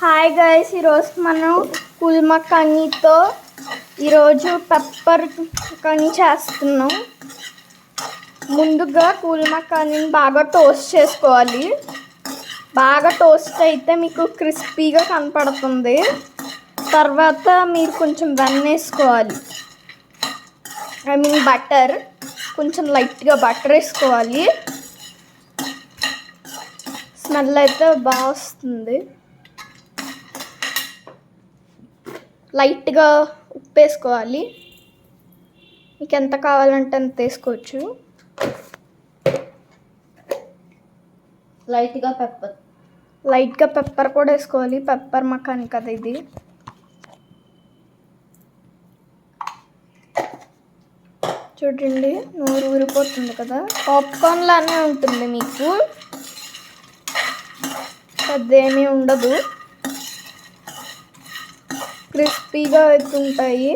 Hi guys ఈరోజు మనం కుల్మ కనీతో ఈరోజు పెప్పర్ కనీ చేస్తున్నాం. ముందుగా కుల్మ కనీని బాగా టోస్ట్ చేసుకోవాలి. బాగా టోస్ట్ అయితే మీకు క్రిస్పీగా కనపడుతుంది. తర్వాత మీరు కొంచెం వెన్న వేసుకోవాలి. ఐ మీన్ బటర్ కొంచెం లైట్గా బటర్ వేసుకోవాలి. స్మెల్ అయితే బాగా వస్తుంది. లైట్గా ఉప్పు వేసుకోవాలి మీకు ఎంత కావాలంటే అంత వేసుకోవచ్చు. లైట్గా పెప్పర్. లైట్గా పెప్పర్ కూడా వేసుకోవాలి. పెప్పర్ మకాని కదా ఇది. చూడండి నూరు ఊరిపోతుంది కదా. పాప్కార్న్ లానే ఉంటుంది మీకు. పెద్దేమీ ఉండదు. క్రిస్పీగా అవుతుంటాయి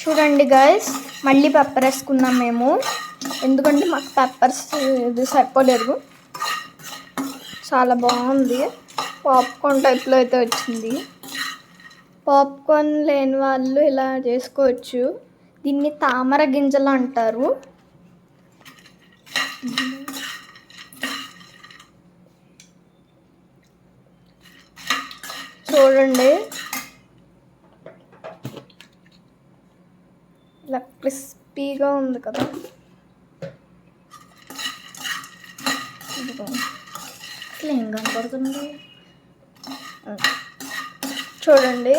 చూడండి గైస్ మళ్ళీ పెప్పర్ వేసుకున్నాం మేము. ఎందుకంటే మాకు పెప్పర్స్ ఇది సరిపోలేదు. చాలా బాగుంది. పాప్కార్న్ టైప్లో అయితే వచ్చింది. పాప్కార్న్ లేని వాళ్ళు ఇలా చేసుకోవచ్చు. దీన్ని తామర గింజలు అంటారు. చూడండి. ఇట్లా క్రిస్పీగా ఉంది కదా. ఇట్లా ఏం కనపడుతుంది? చూడండి.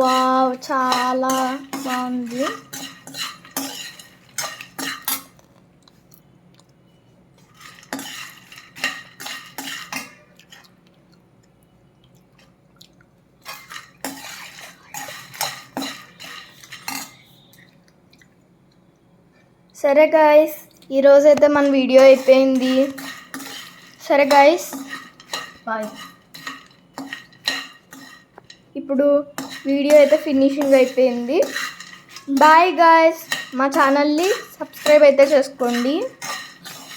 వావ్ చాలా బాగుంది. సరే గాయస్ ఈరోజైతే మన వీడియో అయిపోయింది. సరే గాయస్ బాయ్ ఇప్పుడు వీడియో అయితే ఫినిషింగ్ అయిపోయింది. బాయ్ గాయస్ మా ఛానల్ని సబ్స్క్రైబ్ అయితే చేసుకోండి.